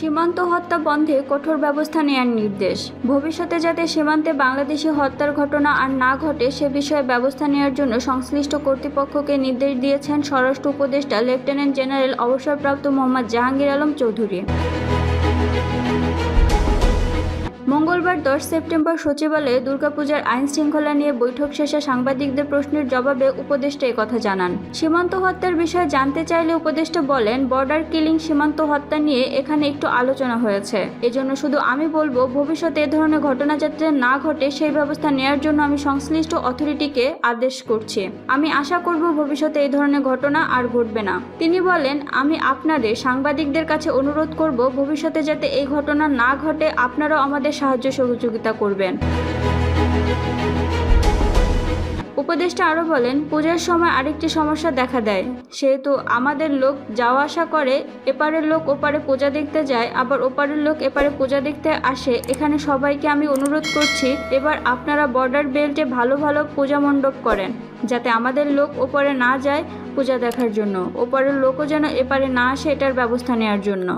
সীমান্ত হত্যা বন্ধে কঠোর ব্যবস্থা নেয়ার নির্দেশ। ভবিষ্যতে যাতে সীমান্তে বাংলাদেশি হত্যার ঘটনা আর না ঘটে, সে বিষয়ে ব্যবস্থা নেওয়ার জন্য সংশ্লিষ্ট কর্তৃপক্ষকে নির্দেশ দিয়েছেন স্বরাষ্ট্র উপদেষ্টা লেফটেন্যান্ট জেনারেল অবসরপ্রাপ্ত মোহাম্মদ জাহাঙ্গীর আলম চৌধুরী। মঙ্গলবার দশ সেপ্টেম্বর সচিবালয়ে দুর্গাপূজার আইন শৃঙ্খলা নিয়ে বৈঠক শেষে সাংবাদিকদের প্রশ্নের জবাবে উপদেষ্টা কথা জানান। সীমান্ত হত্যার বিষয়ে জানতে চাইলে উপদেষ্টা বলেন, বর্ডার কিলিং সীমান্ত হত্যা নিয়ে এখানে একটু আলোচনা হয়েছে। এজন্য শুধু আমি বলব, ভবিষ্যতে এ ধরনের ঘটনা যাতে না ঘটে, সেই ব্যবস্থা নেওয়ার জন্য আমি সংশ্লিষ্ট অথরিটিকে আদেশ করছি। আমি আশা করব ভবিষ্যতে এই ধরনের ঘটনা আর ঘটবে না। তিনি বলেন, আমি আপনাদের সাংবাদিকদের কাছে অনুরোধ করব, ভবিষ্যতে যাতে এই ঘটনা না ঘটে, আপনারাও আমাদের সাহায্য সহযোগিতা করবেন। উপদেষ্টা আরও বলেন, পূজার সময় আরেকটি সমস্যা দেখা দেয়। সেহেতু আমাদের লোক যাওয়া আসা করে, এপারের লোক ওপারে পূজা দেখতে যায়, আবার ওপারের লোক এপারে পূজা দেখতে আসে। এখানে সবাইকে আমি অনুরোধ করছি, এবার আপনারা বর্ডার বেল্টে ভালো ভালো পূজা মণ্ডপ করেন, যাতে আমাদের লোক ওপারে না যায় পূজা দেখার জন্য। ওপারের লোকও যেন এপারে না আসে, এটার ব্যবস্থা নেওয়ার জন্য।